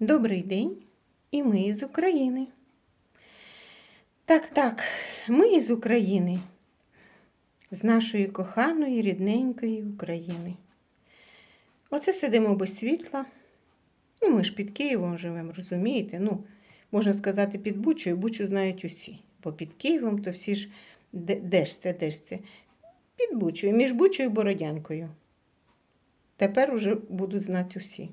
Добрий день, і ми із України. Так, так, ми із України, з нашої коханої рідненької України. Оце сидимо без світла. Ну, ми ж під Києвом живемо, розумієте? Ну, можна сказати, під Бучою, Бучу знають усі. Бо під Києвом то всі ж де ж це, де ж це? Під Бучою, між Бучою і Бородянкою. Тепер уже будуть знати усі.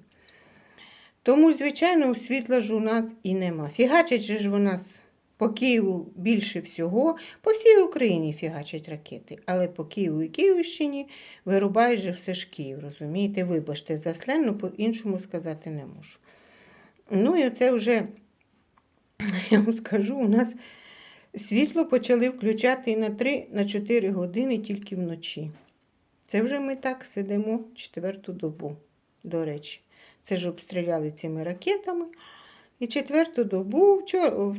Тому, звичайно, світла ж у нас і нема. Фігачить же ж у нас по Києву більше всього, по всій Україні фігачать ракети, але по Києву і Київщині вирубають же все ж Київ, розумієте? Вибачте, за сленну по-іншому сказати не можу. Ну і оце вже, я вам скажу, у нас світло почали включати і на 3-4 години тільки вночі. Це вже ми так сидимо четверту добу, до речі. Це ж обстріляли цими ракетами. І четверту добу,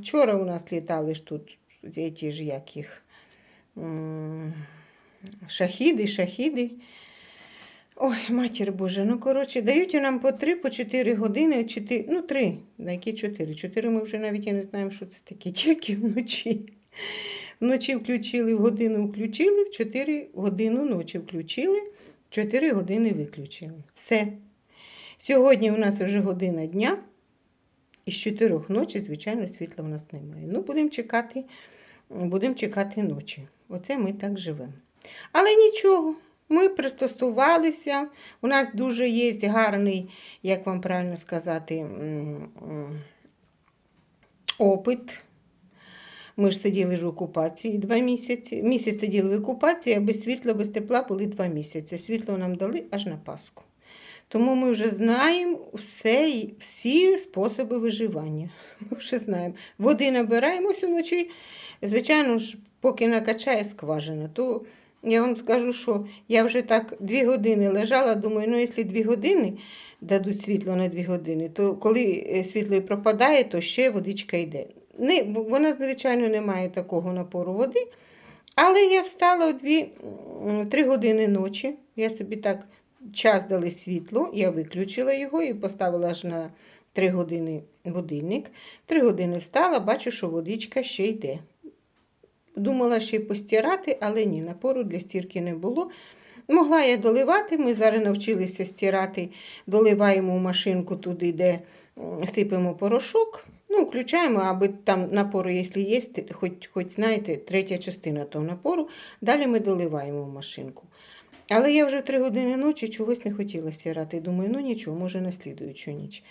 вчора, у нас літали ж тут ті ж як їх шахіди, шахіди. Ой, матір Боже, ну коротше, дають нам по 3, по 4 години, 4, ну 3, на які 4? 4 ми вже навіть і не знаємо, що це таке, тільки вночі. Вночі включили, в годину включили, в 4 годину ночі включили, в 4 години виключили. Все. Сьогодні у нас вже година дня, і з 4 ночі, звичайно, світла у нас немає. Ну, будемо чекати, будемо чекати ночі. Оце ми так живемо. Але нічого, ми пристосувалися. У нас дуже є гарний, як вам правильно сказати, опит. Ми ж сиділи в окупації два місяці. Місяць сиділи в окупації, а без світла, без тепла були два місяці. Світло нам дали аж на Пасху. Тому ми вже знаємо все, всі способи виживання. Ми вже знаємо. Води набираємось уночі. Звичайно ж, поки накачає скважина, то я вам скажу, що я вже так дві години лежала, думаю, ну якщо дві години дадуть світло на дві години, то коли е, світло і пропадає, то ще водичка йде. Не, вона, звичайно, не має такого напору води. Але я встала о дві, м, три години ночі. Я собі так час дали світло, я виключила його і поставила аж на 3 години будильник. 3 години встала, бачу, що водичка ще йде. Думала ще й постирати, але ні, напору для стірки не було. Могла я доливати, ми зараз навчилися стирати, доливаємо в машинку туди, де сипемо порошок. Ну, включаємо, аби там напору, якщо є, хоч, хоч знаєте, третя частина того напору, далі ми доливаємо в машинку. Але я вже три години ночі чогось не хотіла стирати. Думаю, ну нічого, може на слідуючу ніч.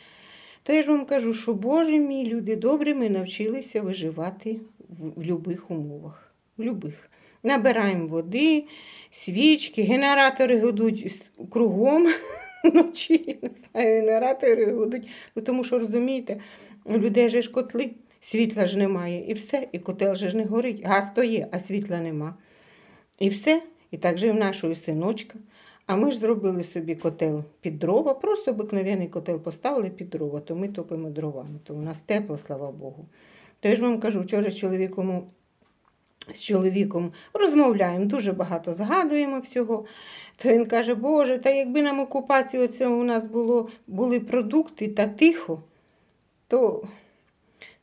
То я ж вам кажу, що Боже мій, люди добрі, ми навчилися виживати в, будь-яких умовах. В любих. Набираємо води, свічки, генератори гудуть кругом вночі. Не знаю, генератори гудуть. Тому що розумієте, у людей же ж котли, світла ж немає. І все, і котел же ж не горить. Газ то є, а світла нема. І все. І так і в нашої синочка. А ми ж зробили собі котел під дрова, просто обикновений котел поставили під дрова, то ми топимо дровами. То у нас тепло, слава Богу. То я ж вам кажу, вчора з чоловіком, з чоловіком розмовляємо, дуже багато згадуємо всього. То він каже, Боже, та якби нам окупацію оце у нас було, були продукти та тихо, то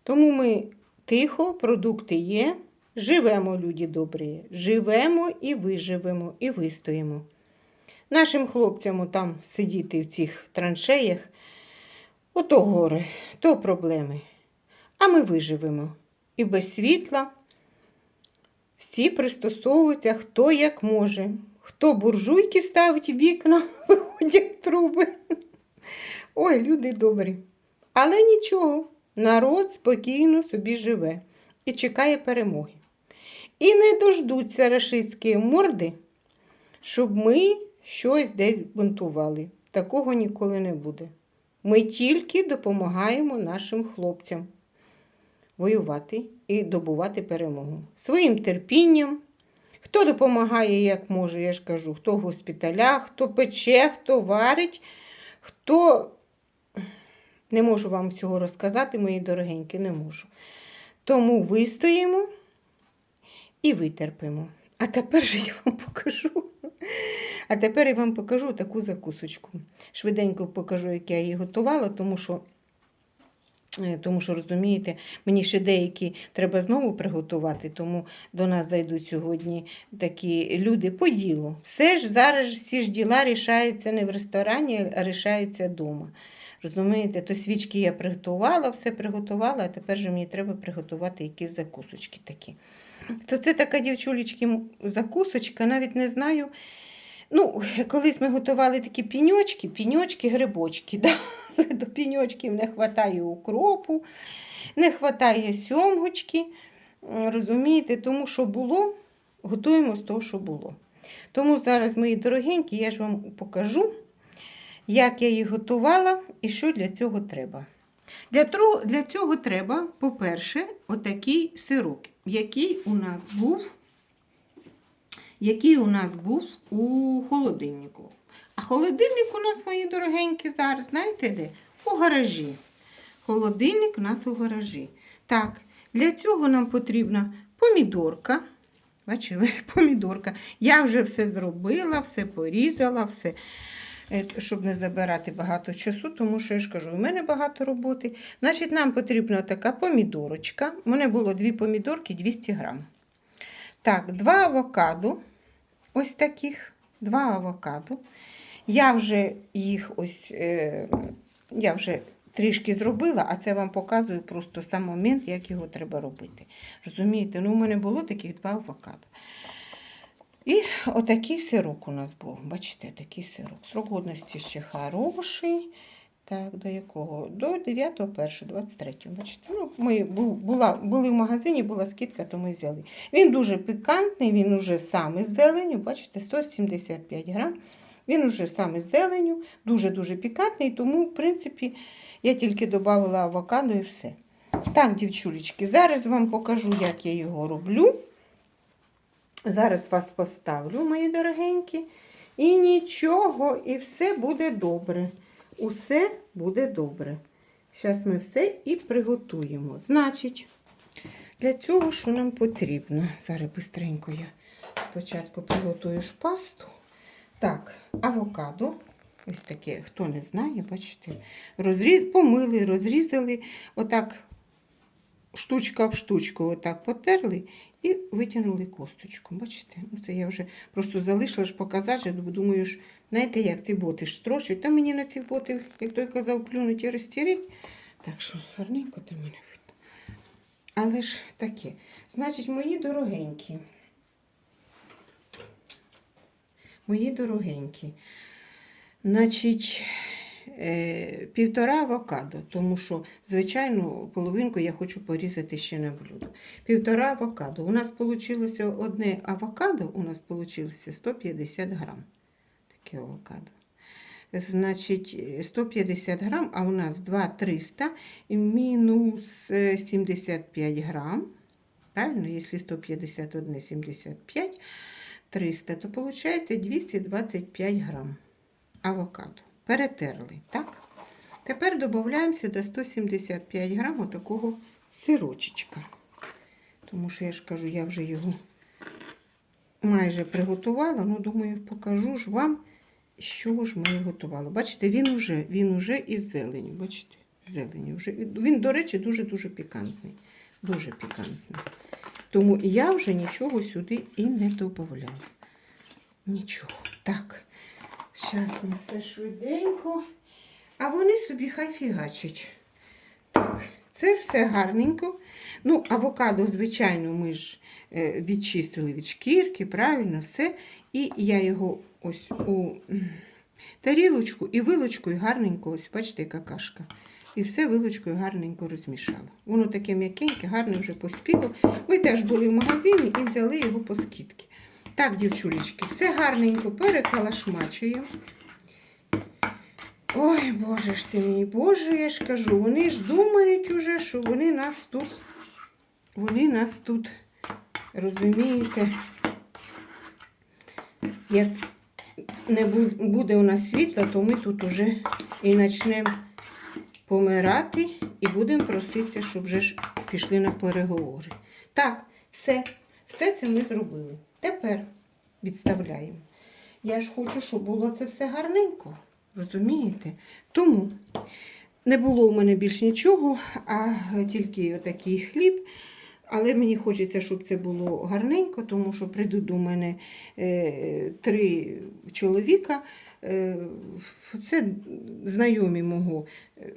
тому ми тихо, продукти є, живемо, люди добрі, живемо і виживемо, і вистоїмо. Нашим хлопцям там сидіти в цих траншеях, ото горе, то проблеми. А ми виживемо. І без світла всі пристосовуються, хто як може. Хто буржуйки ставить вікна, виходять труби. Ой, люди добрі. Але нічого, народ спокійно собі живе і чекає перемоги. І не дождуться рашистські морди, щоб ми щось десь бунтували. Такого ніколи не буде. Ми тільки допомагаємо нашим хлопцям воювати і добувати перемогу. Своїм терпінням. Хто допомагає, як може, я ж кажу, хто в госпіталях, хто пече, хто варить, хто не можу вам всього розказати, мої дорогенькі, не можу. Тому вистоїмо і витерпимо. А тепер же я вам покажу. А тепер я вам покажу таку закусочку. Швиденько покажу, як я її готувала, тому що Е, Тому що розумієте, мені ще деякі треба знову приготувати, тому до нас зайдуть сьогодні такі люди по ділу. Все ж зараз всі ж діла рішаються не в ресторані, а рішаються вдома. Розумієте, то свічки я приготувала, все приготувала, а тепер же мені треба приготувати якісь закусочки такі. То це така дівчулечки закусочка, навіть не знаю. Ну, колись ми готували такі піньочки, піньочки, грибочки. Да? До піньочків не вистачає укропу, не вистачає сьомгочки. Розумієте, тому що було, готуємо з того, що було. Тому зараз, мої дорогенькі, я ж вам покажу, як я їх готувала і що для цього треба. Для, для цього треба, по-перше, отакий сирок, який у нас був, який у нас був у холодильнику. А холодильник у нас, мої дорогенькі, зараз, знаєте де? У гаражі. Холодильник у нас у гаражі. Так, для цього нам потрібна помідорка. Бачили, помідорка. Я вже все зробила, все порізала, все, щоб не забирати багато часу, тому що я ж кажу, у мене багато роботи. Значить, нам потрібна така помідорочка. У мене було дві помідорки 200 грам. Так, два авокадо. Ось таких, два авокадо. Я вже їх ось, е, я вже трішки зробила, а це вам показую просто сам момент, як його треба робити. Розумієте, ну у мене було таких два авокадо. І отакий сирок у нас був. Бачите, такий сирок. Срок годності ще хороший. Так, до якого? До 9.1.23. Бачите, ну, ми була, були в магазині, була скидка, то ми взяли. Він дуже пікантний, він уже сам із зеленю, бачите, 175 грам. Він уже сам із зеленю, дуже-дуже пікантний, тому, в принципі, я тільки додала авокадо і все. Так, дівчулечки, зараз вам покажу, як я його роблю. Зараз вас поставлю, мої дорогенькі. І нічого, і все буде добре. Усе буде добре. Зараз ми все і приготуємо. Значить, для цього, що нам потрібно? Зараз бистренько я спочатку приготую ж пасту. Так, авокадо. Ось таке, хто не знає, бачите, розріз... помили, розрізали, отак штучка в штучку отак потерли і витягнули косточку. Бачите? Ну, це я вже просто залишила ж показати, думаю, ж, знаєте, як ці боти ж та мені на цих ботів, як той казав, плюнуть і розтірить. Так що гарненько там мене видно. Але ж таке. Значить, мої дорогенькі. Мої дорогенькі. Значить, півтора авокадо, тому що, звичайно, половинку я хочу порізати ще на блюдо. Півтора авокадо. У нас вийшло одне авокадо, у нас вийшло 150 грам. Таке авокадо. Значить, е, 150 грам, а у нас 2,300 і мінус е, 75 грам. Правильно, якщо 151, 75, 300, то виходить 225 грам авокадо. Перетерли, так? Тепер додаємо сюди 175 грам такого сирочечка. Тому що я ж кажу, я вже його майже приготувала. Ну, думаю, покажу ж вам, чого ж ми готували. Бачите, він уже, він уже із зеленю. Бачите, зелені вже. Він, до речі, дуже-дуже пікантний. Дуже пікантний. Тому я вже нічого сюди і не додаю. Нічого. Так. Зараз ми все швиденько. А вони собі хай фігачать. Так, це все гарненько. Ну, авокадо, звичайно, ми ж е, відчистили від шкірки, правильно, все. І я його ось у тарілочку і вилочкою гарненько, ось, бачите, яка кашка. І все вилочкою гарненько розмішала. Воно таке м'якеньке, гарне вже поспіло. Ми теж були в магазині і взяли його по скидки. Так, дівчулечки, все гарненько перекалашмачуємо. Ой, Боже ж ти мій, Боже, я ж кажу, вони ж думають уже, що вони нас тут, вони нас тут, розумієте, як не буде у нас світла, то ми тут уже і почнемо помирати і будемо проситися, щоб вже ж пішли на переговори. Так, все, все це ми зробили. Тепер відставляємо. Я ж хочу, щоб було це все гарненько. Розумієте? Тому Не було у мене більш нічого, а тільки отакий хліб. Але мені хочеться, щоб це було гарненько, тому що прийдуть до мене е, три чоловіка. Е, це знайомі мого,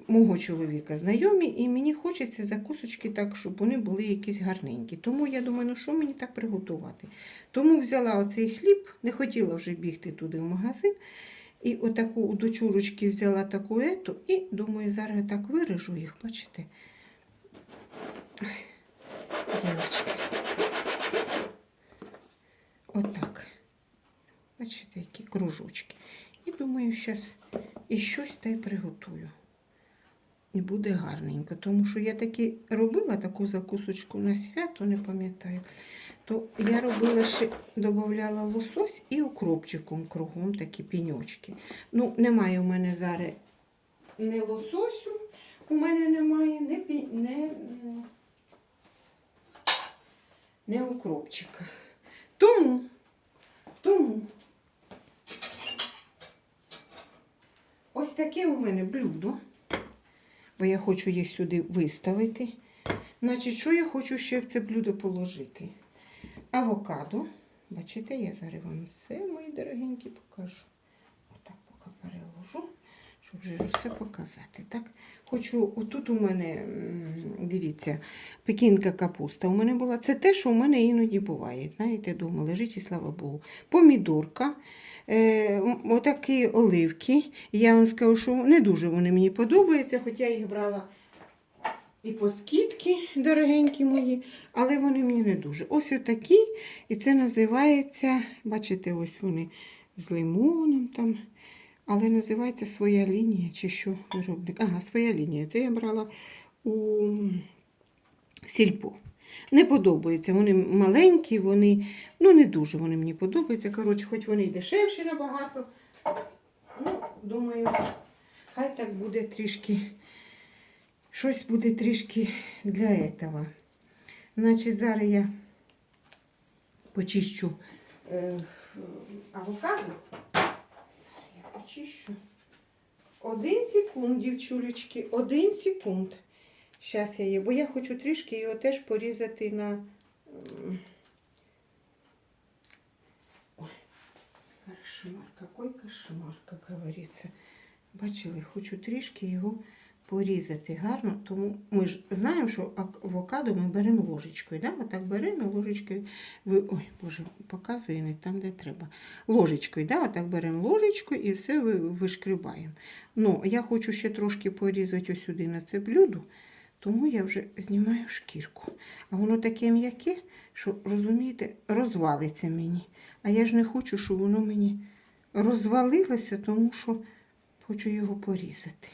мого чоловіка, знайомі, і мені хочеться закусочки так, щоб вони були якісь гарненькі. Тому я думаю, ну що мені так приготувати. Тому взяла оцей хліб, не хотіла вже бігти туди в магазин. І отаку у дочурочки взяла таку ету, і думаю, зараз так виріжу їх, бачите? Дівчатки. Отак. Бачите, які кружочки. І думаю, зараз і щось та й приготую. І буде гарненько. Тому що я таки робила таку закусочку на свято, не пам'ятаю. То я робила ще, додавала лосось і укропчиком кругом такі піньочки. Ну, немає у мене зараз не лососю, у мене немає, не, не, не укропчика. Тому, тому ось таке у мене блюдо, бо я хочу їх сюди виставити. Значить, що я хочу ще в це блюдо положити? Авокадо. Бачите, я зараз вам все, мої дорогенькі, покажу. Отак поки переложу, щоб вже все показати. Так, хочу, отут у мене, дивіться, пекінка капуста. У мене була. Це те, що у мене іноді буває. Знаєте, дома лежить і слава Богу. Помідорка, е, отакі оливки. Я вам скажу, що не дуже вони мені подобаються, хоча я їх брала і по скидки, дорогенькі мої, але вони мені не дуже. Ось отакі, і це називається, бачите, ось вони з лимоном там. Але називається своя лінія, чи що виробник. Ага, своя лінія. Це я брала у сільпо. Не подобаються. Вони маленькі, вони, ну не дуже вони мені подобаються. Коротше, хоч вони й дешевші набагато. Ну, думаю, хай так буде трішки. Щось буде трішки для этого. Значить, зараз я почищу е, авокадо. Я. Один секунд, дівчулечки, один секунд. Зараз я її, бо я хочу трішки його теж порізати на. Ой, кошмар, какой кошмар, как говорится. Бачили, хочу трішки його порізати гарно, тому ми ж знаємо, що авокадо ми беремо ложечкою. Да? Отак беремо ложечкою. Ой, Боже, показує не там, де треба. Ложечкою, да? отак беремо ложечкою і все ви- вишкрібаємо. Ну, я хочу ще трошки порізати сюди на це блюдо, тому я вже знімаю шкірку. А воно таке м'яке, що, розумієте, розвалиться мені. А я ж не хочу, щоб воно мені розвалилося, тому що хочу його порізати.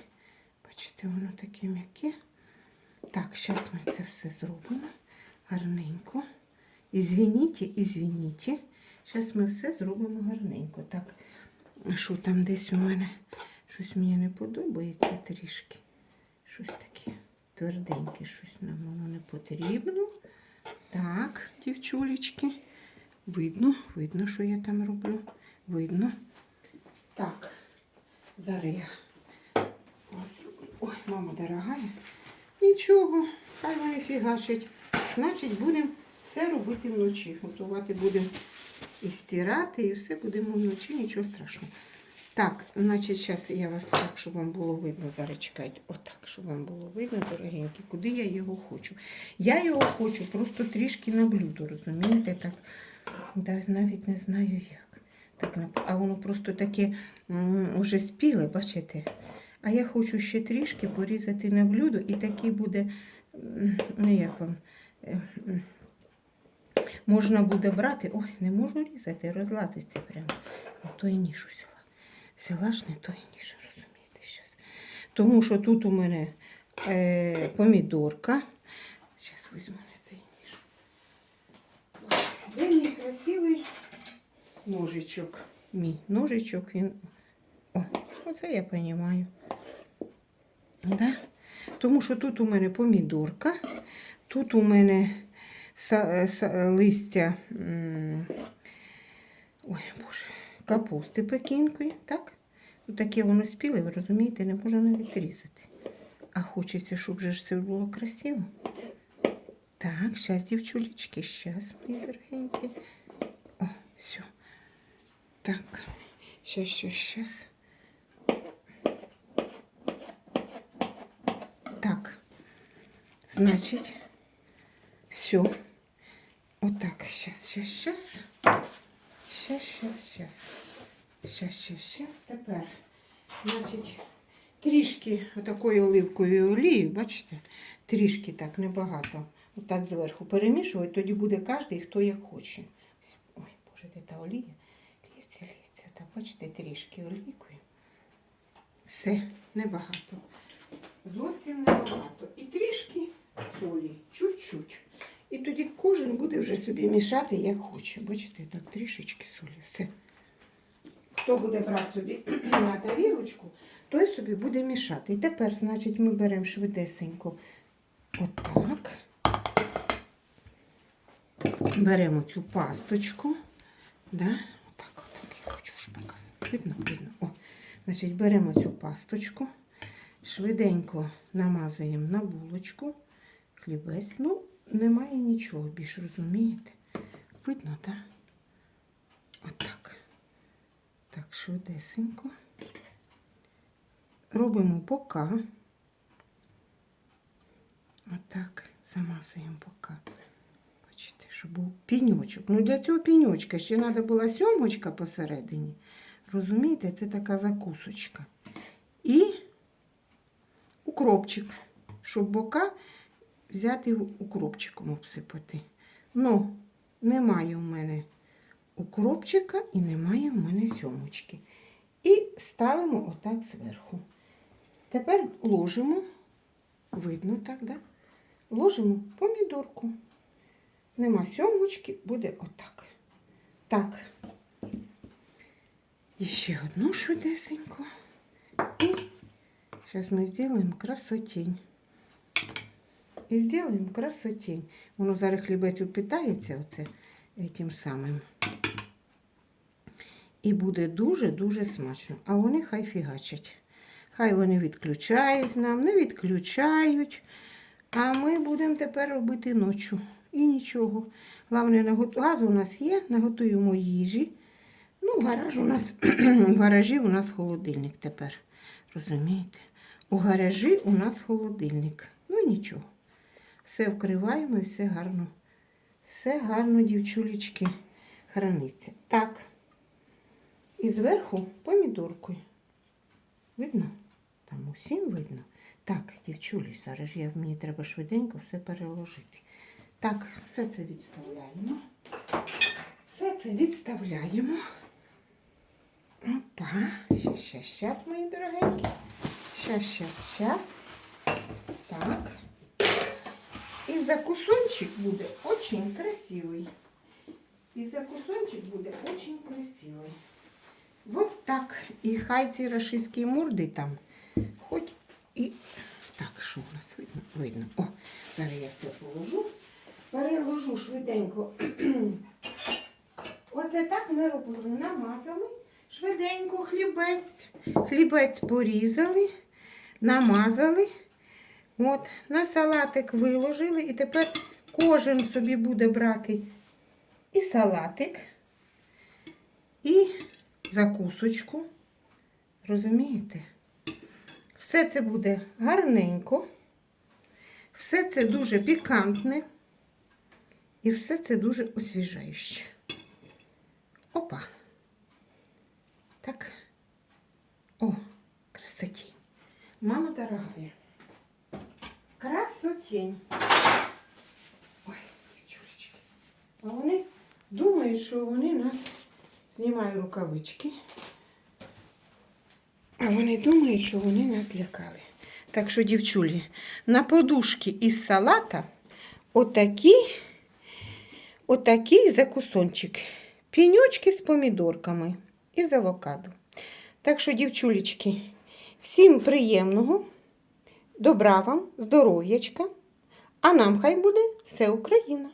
Бачите, воно таке м'яке. Так, зараз ми це все зробимо гарненько. Ізвініть, ізвініть. Зараз ми все зробимо гарненько. Так, що там десь у мене щось мені не подобається трішки. Щось таке тверденьке, щось нам воно не потрібно. Так, дівчулечки. Видно, видно, що я там роблю. Видно. Так, зараз я Ось, Ой, мама дорогая. Нічого, хай вони фігачать. Значить, будемо все робити вночі. Готувати будемо і стирати, і все будемо вночі, нічого страшного. Так, значить, зараз я вас так, щоб вам було видно. Зараз чекайте, отак, щоб вам було видно, дорогенькі, куди я його хочу. Я його хочу просто трішки на блюдо, розумієте? Так, навіть не знаю як. Так, а воно просто таке м, уже спіле, бачите? А я хочу ще трішки порізати на блюдо, і такий буде, ну як вам, е, можна буде брати. Ой, не можу різати, розлазиться прямо. Не той ніж взяла. Взяла ж не той ніж, розумієте, зараз. Тому що тут у мене е, помідорка. Зараз візьму на цей ніж. Де мій красивий ножичок? Мій ножичок, він. О, оце я розумію. Да? Тому що тут у мене помідорка, тут у мене са, са, листя ой, Боже, капусти пекінкою, так? Тут таке воно спіле, ви розумієте, не можна навіть різати. а хочеться, щоб же все було красиво. Так, зараз, дівчулечки, зараз, мої дорогенькі. О, все. Так, сейчас, сейчас, сейчас. Так, значить, все. Отак, сейчас, сейчас, сейчас. Сейчас, сейчас, сейчас. Сейчас, сейчас, сейчас. Тепер, значить, трішки отакої оливкової олії, бачите, трішки так, небагато. Отак зверху перемішувати, тоді буде кожен, хто як хоче. Ой, боже, де та олія? Лється, лється. Так, бачите, трішки олійкою. Все, небагато. Зовсім небагато. І трішки солі, чуть-чуть. І тоді кожен буде вже собі мішати, як хоче. Бачите, так трішечки солі. Все. Хто буде брати собі на тарілочку, той собі буде мішати. І тепер, значить, ми беремо швидесенько отак. Беремо цю пасточку. Да? Отак, отак, я хочу ж показати. Видно, видно. О, значить, беремо цю пасточку, швиденько намазуємо на булочку, хлібець. Ну, немає нічого більш, розумієте? Видно, так? Отак. Так, швидесенько. Робимо бока. Отак, замазуємо бока. Бачите, щоб був піньочок. Ну, для цього піньочка ще треба була сьомочка посередині. Розумієте, це така закусочка. І укропчик, щоб бока взяти укропчиком обсипати. Ну, немає у мене укропчика і немає у мене сьомочки. І ставимо отак зверху. Тепер ложимо, видно так, да? ложимо помідорку. Нема сьомочки, буде отак. Так. І ще одну швидесенько. І зараз ми зробимо красотень. І зробимо красотень. Воно зараз хлібець упитається оце тим самим. І буде дуже-дуже смачно. А вони хай фігачать. Хай вони відключають нам, не відключають. А ми будемо тепер робити ночі. І нічого. Головне, нагот... газ у нас є, наготуємо їжі. Ну, гараж у нас, в гаражі у нас холодильник тепер. Розумієте? У гаражі у нас холодильник. Ну і нічого. Все вкриваємо і все гарно. Все гарно, дівчулечки, храниться. Так. І зверху помідоркою. Видно? Там усім видно. Так, дівчулі, зараз я, мені треба швиденько все переложити. Так, все це відставляємо. Все це відставляємо. Опа, щас, щас, щас, мої дорогенькі. Щас, щас, щас. Так. І закусончик буде очень красивий. І закусончик буде очень красивий. Вот так. І хай ці рашистські морди там, хоч і... Так, що у нас видно? Видно. О, зараз я все положу. Переложу швиденько. Оце так ми робили. Намазали швиденько хлібець. Хлібець порізали, намазали. От, на салатик виложили. І тепер кожен собі буде брати і салатик, і закусочку. Розумієте? Все це буде гарненько, все це дуже пікантне і все це дуже освіжающе. Опа. Так. О, красотень. Мама дорогая. Красотень. Ой, дівчулечки. А вони думають, що вони нас знімають рукавички. А вони думають, що вони нас лякали. Так що, дівчулі, на подушки із салата отакий, отакий закусончик. Піньочки з помідорками і з авокадо. Так що, дівчулечки, всім приємного, добра вам, здоров'ячка. А нам хай буде все Україна!